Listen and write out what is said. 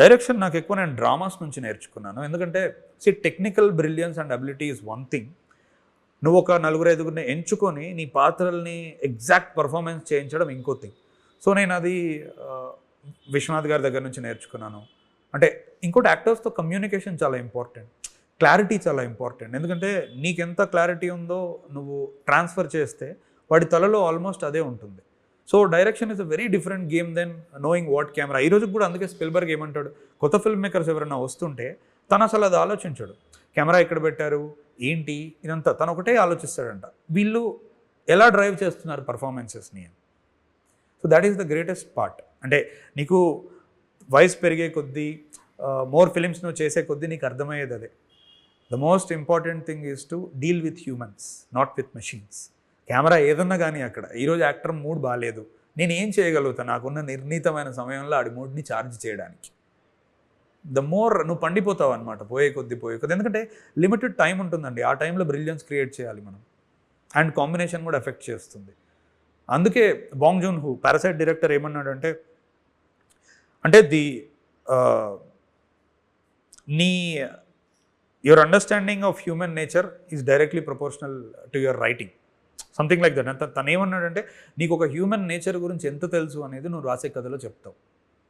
Direction నాకు ఎక్కువ నేను డ్రామాస్ నుంచి నేర్చుకున్నాను. ఎందుకంటే see technical brilliance and ability is one thing. నువ్వు ఒక నలుగురు ఐదుగురిని ఎంచుకొని నీ పాత్రల్ని ఎగ్జాక్ట్ పర్ఫార్మెన్స్ చేయించడం ఇంకో థింగ్. సో నేను అది విశ్వనాథ్ గారి దగ్గర నుంచి నేర్చుకున్నాను. అంటే ఇంకోటి యాక్టర్స్తో కమ్యూనికేషన్ చాలా ఇంపార్టెంట్. క్లారిటీ చాలా ఇంపార్టెంట్. ఎందుకంటే నీకెంత క్లారిటీ ఉందో నువ్వు ట్రాన్స్ఫర్ చేస్తే వాడి తలలో ఆల్మోస్ట్ అదే ఉంటుంది. So direction is a very different game then knowing what camera ఈ రోజు కూడా అందుకే స్పిల్బర్గ్ ఏమంటాడు కొత్త ఫిల్మ్ మేకర్స్ ఎవరైనా వస్తుంటే తను అసలు అది ఆలోచించాడు. కెమెరా ఎక్కడ పెట్టారు ఏంటి ఇదంతా. తను ఒకటే ఆలోచిస్తాడంట. వీళ్ళు ఎలా డ్రైవ్ చేస్తున్నారు పర్ఫార్మెన్సెస్ని so that is the greatest part అంటే నీకు వయసు పెరిగే కొద్దీ మోర్ ఫిలిమ్స్ నువ్వు చేసే కొద్దీ నీకు అర్థమయ్యేది అదే. The most important thing is to deal with humans not with machines camera ఏదన్నా కానీ అక్కడ. ఈరోజు యాక్టర్ మూడ్ బాగాలేదు నేను ఏం చేయగలుగుతాను నాకున్న నిర్ణీతమైన సమయంలో ఆడి మూడ్ని ఛార్జ్ చేయడానికి. ద మోర్ నువ్వు పండిపోతావు అనమాట పోయే కొద్ది పోయే కొద్ది. ఎందుకంటే లిమిటెడ్ టైం ఉంటుందండి. ఆ టైంలో బ్రిలియన్స్ క్రియేట్ చేయాలి మనం. అండ్ కాంబినేషన్ కూడా ఎఫెక్ట్ చేస్తుంది. అందుకే Bong Joon Ho Parasite director ఏమన్నాడంటే అంటే ది నీ your understanding of human nature is directly proportional to your writing. Something like that అంత తనేమన్నాడంటే నీకు ఒక హ్యూమన్ నేచర్ గురించి ఎంత తెలుసు అనేది నువ్వు రాసే కథలో చెప్తావు.